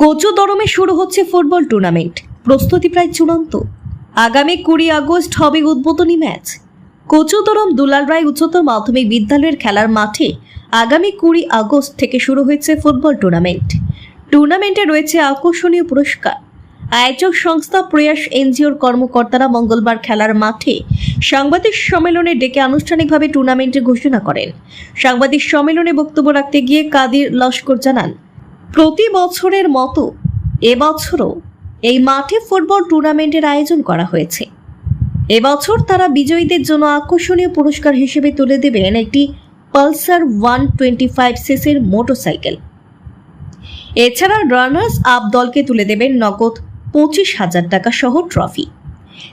কোচো দরমে শুরু হচ্ছে football tournament. প্রস্তুতি প্রায় চূড়ান্ত। আগামী কুড়ি আগস্ট হবে উদ্বোধনী ম্যাচ। কোচুদরম দুলাল রায় উচ্চতর মাধ্যমিক বিদ্যালয়ের খেলার মাঠে আগামী কুড়ি আগস্ট থেকে শুরু হয়েছে ফুটবল টুর্নামেন্ট। টুর্নামেন্টে রয়েছে আকর্ষণীয় পুরস্কার। আয়োজক সংস্থা প্রয়াস এনজিওর কর্মকর্তারা মঙ্গলবার খেলার মাঠে সাংবাদিক সম্মেলনে ডেকে আনুষ্ঠানিকভাবে টুর্নামেন্টের ঘোষণা করেন। সাংবাদিক সম্মেলনে বক্তব্য রাখতে গিয়ে কাদির লস্কর জানান প্রতি বছরের মতো এবছরও এই মাঠে ফুটবল টুর্নামেন্টের আয়োজন করা হয়েছে। এবছর তারা বিজয়ীদের জন্য আকর্ষণীয় পুরস্কার হিসেবে তুলে দেবেন একটি পালসার ওয়ান টোয়েন্টি ফাইভ সিসির মোটরসাইকেল। এছাড়া রানার্স আপ দলকে তুলে দেবেন নগদ পঁচিশ হাজার টাকা সহ ট্রফি।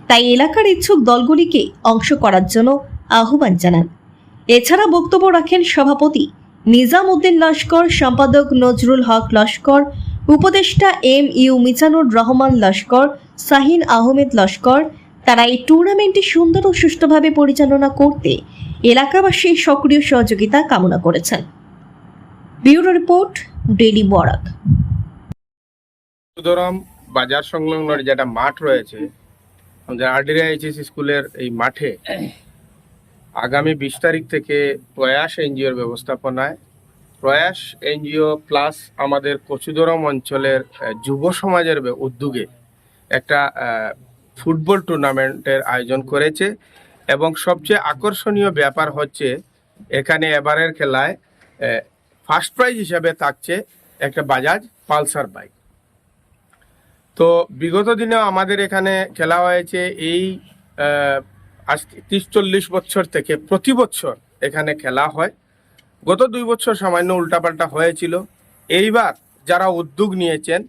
তাই এলাকার ইচ্ছুক দলগুলিকে অংশ করার জন্য আহ্বান জানান। এছাড়া বক্তব্য রাখেন সভাপতি নিজাম উদ্দিন লস্কর, সম্পাদক নজরুল হক লস্কর, উপদেষ্টা এম ইউ মিজানুর রহমান লস্কর, শাহিন আহমেদ লস্কর। তারা এই টুর্নামেন্টটি সুন্দর ও সুষ্ঠুভাবে পরিচালনা করতে এলাকাবাসীর সক্রিয় সহযোগিতা কামনা করেছেন। ব্যুরো রিপোর্ট ডেলি বরাক সুতরাং বাজার সংলগ্ন যেটা মাঠ রয়েছে, আমাদের আরডিরা এইচএস স্কুলের এই মাঠে আগামী বিশ তারিখ থেকে প্রয়াস এনজিওর ব্যবস্থাপনায়। প্রয়াস এনজিও প্লাস আমাদের কচুদরম অঞ্চলের যুব সমাজের উদ্যোগে একটা ফুটবল টুর্নামেন্টের আয়োজন করেছে এবং সবচেয়ে আকর্ষণীয় ব্যাপার হচ্ছে এখানে এবারের খেলায় ফার্স্ট প্রাইজ হিসাবে থাকছে একটা বাজাজ পালসার বাইক। তো বিগত দিনেও আমাদের এখানে খেলা হয়েছে এই আজ তিরিশ চল্লিশ বছর থেকে প্রতি বছর এখানে খেলা হয়। গত দুই বছর সামান্য উল্টাপাল্টা হয়েছিল। এইবার যারা উদ্যোগ নিয়েছেন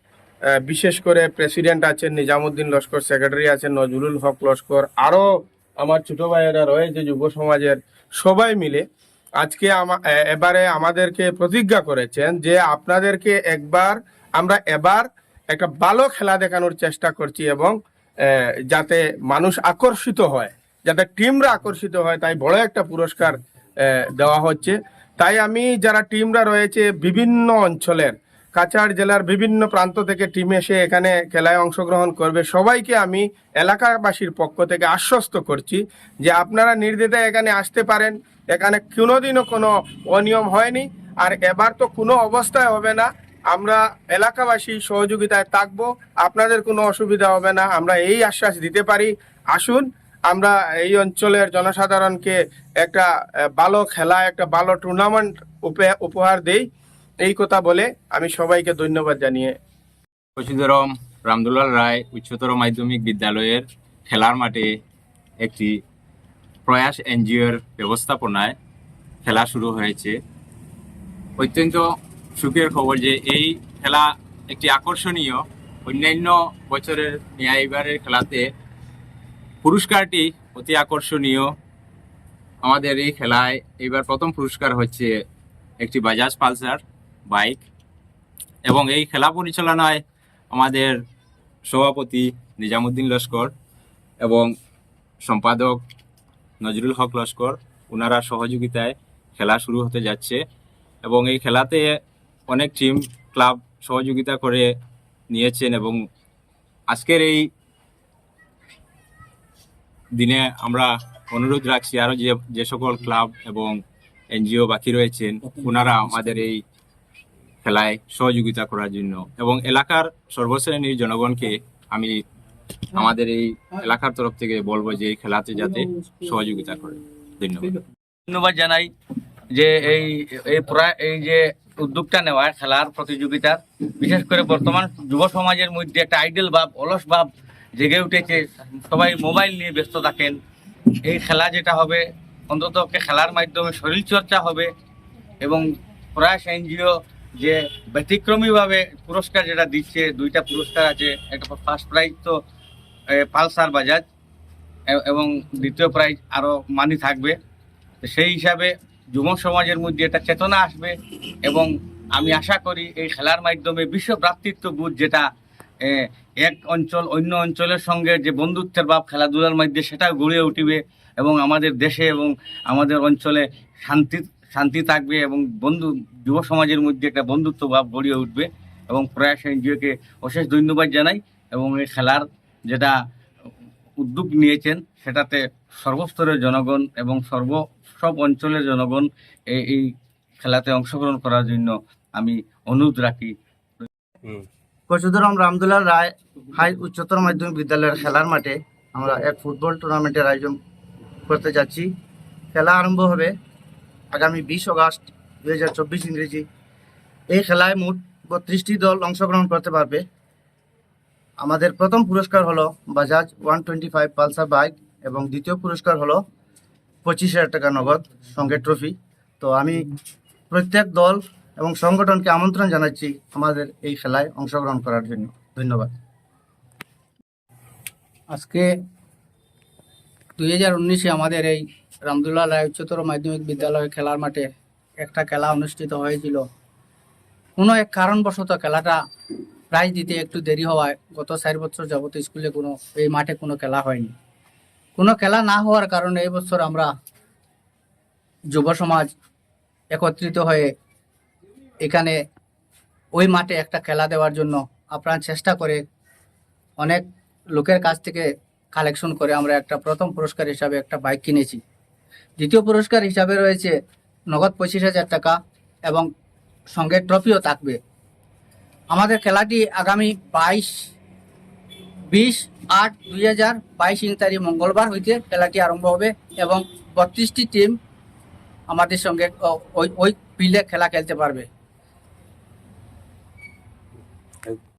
বিশেষ করে প্রেসিডেন্ট আছেন, নিজামুদ্দিন লস্কর, সেক্রেটারি আছেন, নজরুল হক লস্কর আরও আমার ছোট ভাইয়েরা রয়েছে যুব সমাজের সবাই মিলে, আজকে এবারে আমাদেরকে প্রতিজ্ঞা করেছেন যে আপনাদেরকে একবার, আমরা এবার একটা ভালো খেলা দেখানোর চেষ্টা করছি এবং যাতে মানুষ আকর্ষিত হয়। যাতে টিমরা আকর্ষিত হয়, তাই বড় একটা পুরস্কার দেওয়া হচ্ছে। তাই আমি যারা টিমরা রয়েছে বিভিন্ন অঞ্চলের, কাছাড় জেলার বিভিন্ন প্রান্ত থেকে টিম এসে এখানে খেলায় অংশগ্রহণ করবে, সবাইকে আমি এলাকাবাসীর পক্ষ থেকে আশ্বস্ত করছি যে আপনারা নির্দ্বিধায় এখানে আসতে পারেন। এখানে কোনোদিনও কোনো অনিয়ম হয়নি। আর এবার তো কোনো অবস্থায় হবে না। আমরা এলাকাবাসী সহযোগিতায় থাকব। আপনাদের কোনো অসুবিধা হবে না। আমরা এই আশ্বাস দিতে পারি। আসুন আমরা এই অঞ্চলের জনসাধারণকে একটা ভালো খেলা, একটা ভালো টুর্নামেন্ট উপহার দেই। এই কথা বলে আমি সবাইকে ধন্যবাদ জানিয়ে। কচুদরম রামদুলাল রায় উচ্চতর মাধ্যমিক বিদ্যালয়ের খেলার মাঠে একটি প্রয়াস এনজিওর ব্যবস্থাপনায় খেলা শুরু হয়েছে। অত্যন্ত সুখের খবর যে এই খেলা একটি আকর্ষণীয়, অন্যান্য বছরের ন্যায় খেলাতে পুরস্কারটি অতি আকর্ষণীয়। আমাদের এই খেলায় এবার প্রথম পুরস্কার হচ্ছে একটি বাজাজ পালসার বাইক এবং এই খেলা পরিচালনায় আমাদের সভাপতি নিজামুদ্দিন লস্কর এবং সম্পাদক নজরুল হক লস্কর ওনারা সহযোগিতায় খেলা শুরু হতে যাচ্ছে এবং এই খেলাতে অনেক টিম ক্লাব সহযোগিতা করে নিয়েছেন এবং আজকের এই দিনে আমরা অনুরোধ রাখছি আরও যে যে সকল ক্লাব এবং এনজিও বাকি রয়েছেন, ওনারা আমাদের এই খেলায় সহযোগিতা করার জন্য। এবং এলাকার সর্বশ্রেণীর জনগণকে আমি আমাদের এই এলাকার তরফ থেকে বলব যে, এই খেলাতে যাতে সহযোগিতা করে। ধন্যবাদ। ধন্যবাদ জানাই যে, এই এই এই যে উদ্যোগটা নেওয়া, খেলার প্রতিযোগিতার, বিশেষ করে বর্তমান যুব সমাজের মধ্যে একটা আইডল ভাব, অলস ভাব জেগে উঠেছে। সবাই মোবাইল নিয়ে ব্যস্ত থাকেন। এই খেলা যেটা হবে অন্তত খেলার মাধ্যমে শরীর চর্চা হবে এবং প্রয়াস এনজিও যে ব্যতিক্রমীভাবে পুরস্কার যেটা দিচ্ছে দুইটা পুরস্কার আছে একটা ফার্স্ট প্রাইজ তো পালসার বাজাজ এবং দ্বিতীয় প্রাইজ আরও মানি থাকবে। সেই হিসাবে যুব সমাজের মধ্যে একটা চেতনা আসবে এবং আমি আশা করি এই খেলার মাধ্যমে বিশ্ব ভ্রাতৃত্ববোধ যেটা এ, এক অঞ্চল অন্য অঞ্চলের সঙ্গে যে বন্ধুত্বের ভাব খেলাধুলার মধ্যে, সেটাও গড়ে উঠিবে এবং আমাদের দেশে এবং আমাদের অঞ্চলে শান্তি শান্তি থাকবে এবং বন্ধু, যুব সমাজের মধ্যে একটা বন্ধুত্ব ভাব গড়িয়ে উঠবে এবং প্রয়াস এনজিওকে অশেষ ধন্যবাদ জানাই এবং এই খেলার যেটা উদ্যোগ নিয়েছেন, সেটাতে সর্বস্তরের জনগণ এবং সর্ব, সব অঞ্চলের জনগণ এই খেলাতে অংশগ্রহণ করার জন্য আমি অনুরোধ রাখি। কচুদরম রামদুলাল রায় হাই উচ্চতর মাধ্যমিক বিদ্যালয়ের খেলার মাঠে আমরা এক ফুটবল টুর্নামেন্টের আয়োজন করতে যাচ্ছি। খেলা আরম্ভ হবে আগামী বিশ আগস্ট দু হাজার চব্বিশ ইংরেজি। এই খেলায় মোট বত্রিশটি দল অংশগ্রহণ করতে পারবে। আমাদের প্রথম পুরস্কার হলো Bajaj one twenty five Pulsar bike এবং দ্বিতীয় পুরস্কার হলো পঁচিশ হাজার টাকা নগদ সঙ্গে ট্রফি। তো আমি প্রত্যেক দল এবং সংগঠনকে আমন্ত্রণ জানাচ্ছি আমাদের এই খেলায় অংশগ্রহণ করার জন্য। ধন্যবাদ। আজকে দুই হাজার উনিশে আমাদের এই রামদুল্লাহ রায় উচ্চতর মাধ্যমিক বিদ্যালয় খেলার মাঠে একটা খেলা অনুষ্ঠিত হয়েছিল। কোনো এক কারণবশত খেলাটা প্রাইজ দিতে একটু দেরি হওয়ায় গত চার বছর যাবত স্কুলে কোনো, এই মাঠে কোনো খেলা হয়নি। কোনো খেলা না হওয়ার কারণে এই বছর আমরা যুব সমাজ একত্রিত হয়ে এখানে ওই মাঠে একটা খেলা দেওয়ার জন্য আপ্রাণ চেষ্টা করে অনেক লোকের কাছ থেকে কালেকশন করে আমরা একটা প্রথম পুরস্কার হিসাবে একটা বাইক কিনেছি। দ্বিতীয় পুরস্কার হিসাবে রয়েছে নগদ পঁচিশ হাজার টাকা এবং সঙ্গে ট্রফিও থাকবে। আমাদের খেলাটি আগামী বাইশ, বিশ আট দুই হাজার বাইশ তারিখ মঙ্গলবার হইতে খেলাটি আরম্ভ হবে এবং বত্রিশটি টিম আমাদের সঙ্গে ওই ওই ফিল্ডে খেলা খেলতে পারবে।